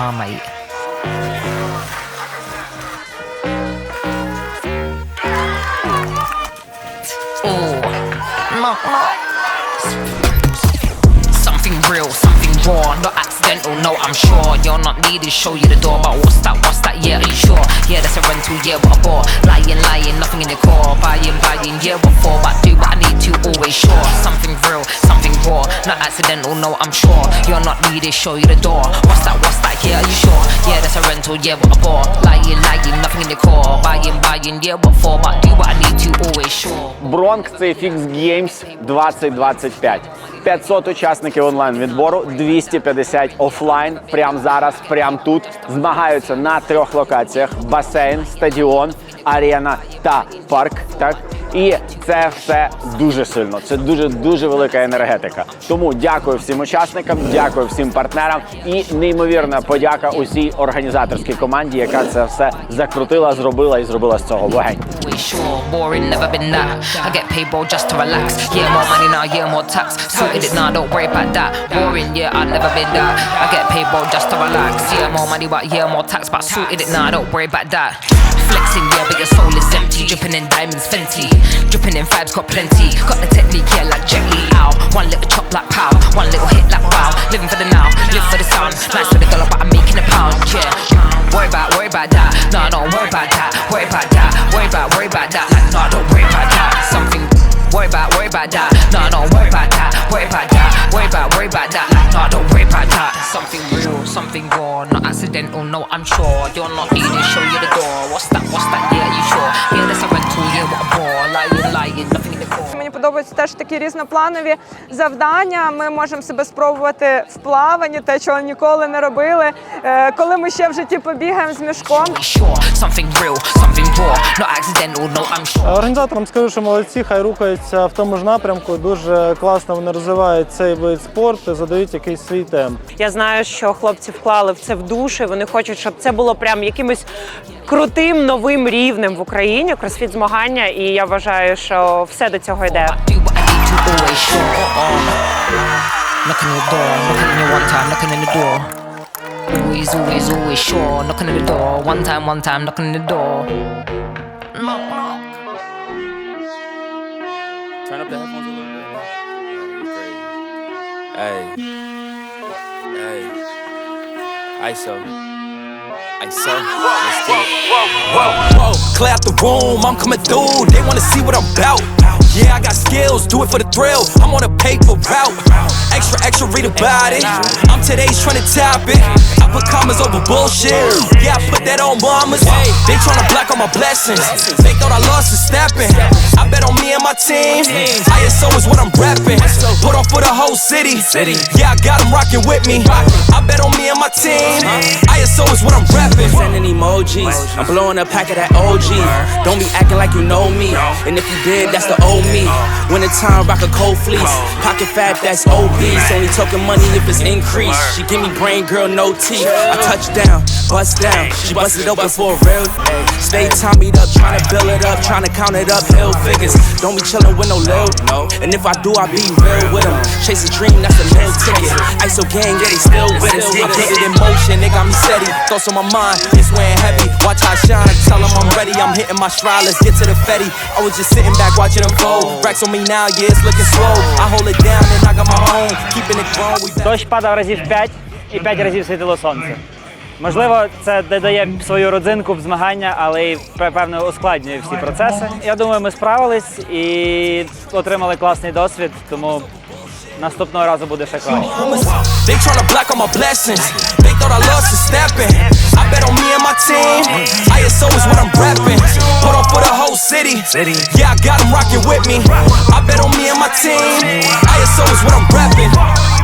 No, oh, no. Something real, something raw, not accidental. No, I'm sure you're not needed. Show you the door, but what's that? What's that? Yeah, are you sure? Yeah, that's a rental. Yeah, what a bore. Lying, lying, nothing in the core. Buying, buying. Yeah, what for? But do what I need to. Always sure. Something real, something not accidental. No, I'm sure you're not needed. Show you the door. What's that? What's that? Yeah, are you sure? Yeah, that's a rental. Yeah, what a bore. Lying, lying, nothing in the core. Buying, buying. Yeah, what for? But do what I need to. Always sure. Бронк це Fix Games 2025. 500 учасників онлайн відбору, 250 офлайн. Прямо зараз, прямо тут. Змагаються на трьох локаціях: басейн, стадіон, арена та парк. Так. І це все дуже сильно. Це дуже дуже велика енергетика. Тому дякую всім учасникам, дякую всім партнерам і неймовірна подяка усій організаторській команді, яка це все закрутила, зробила і зробила з цього that. Flexing, yeah, In Fenty. Dripping in vibes, got plenty. Got the technique, yeah, like Jet Li. Ow. One little chop like pow. One little hit like wow. Living for the now, live for the sound. Nice for the dollar, but I'm making a pound, yeah. Worry about, worry about that. No, don't worry about that. Worry about that. Worry about, worry about that. Like, no, don't worry about that. Something. Worry about, worry about that. No, don't worry about that. Worry about that. Worry about, worry about that. Like, that. Something real, something raw, not accidental. No, I'm sure you're not needed. Show you the door. What's that? What's that? Yeah, you sure? Yeah, that's a rental. Yeah, what a bore. Lying, lying, nothing in the core. Мені подобаються теж такі різнопланові завдання. Ми можемо себе спробувати в плаванні, те, чого ніколи не робили. Е, Коли ми ще в житті побігаємо з мішком. Sure, something real, something raw, No, I'm sure. Організаторам скажу, що молодці, хай рухаються в тому ж напрямку. Дуже класно вони розвивають цей вид спорту, задають якийсь свій темп. Я знаю, що хлопці вклали в це в душі. Вони хочуть, щоб це було прям якимось крутим новим рівнем в Україні. Кросфіт змагання, і я вважаю, що все до цього йде. always sure. Knocking the door, knocking in one time, knocking in the door. Always, always, always sure. Knocking on the door, one time, one time, knocking on the door. Knock, knock. Turn up the headphones a little bit. Hey. Hey. ISO. ISO. Let's get it. Whoa, whoa, clear out the room, I'm coming through. They wanna see what I'm about. Yeah, I got skills, do it for the thrill. I'm on a paper route. Extra, extra, read about it. I'm today's trying to top it. I put commas over bullshit. Yeah, I put that on mamas. They tryna block all my blessings. They thought I lost the stepping. I bet on me and my team. ISO is what I'm rapping. Put on for the whole city. Yeah, I got them rocking with me. I bet on me and my team. Uh-huh. ISO is what I'm rapping. Sending emojis. I'm blowing a pack of that OG. Don't be acting like you know me. And if you did, that's the old me. Uh. When Winter time, rock a cold fleece. Pocket fat, that's obese. Only talking money if it's increased. She give me brain, girl, no teeth. I touch down, bust down. She bust it open for a real. Stay tommied up, trying to build it up, trying to count it up, hill figures. Don't be chilling with no lil. And if I do, I be real with them. Chase a dream, that's a meal ticket. ISO gang, yeah, they still with us. I get it in motion, they got me steady. Thoughts on my mind, it's weighing heavy. Watch how I shine, tell them I'm ready. I'm hitting my stride, let's get to the fetty. I was just sitting back watching them fold. Racks on me now, yeah, it's looking slow. I hold it down and I got my own. Keeping it grown, we back. Дощ падав разів 5 і 5 разів світило сонце. Можливо, це додає свою родзинку в змагання, але й певно ускладнює всі процеси. Я думаю, ми справились і отримали класний досвід, тому наступного разу буде ще краще. They tryna block all my blessings. They thought I lost the stepping. I bet on me and my team. ISO is what I'm rapping. Put on for the whole city. Yeah, I got them rocking with me. I bet on me and my team. ISO is what I'm rapping.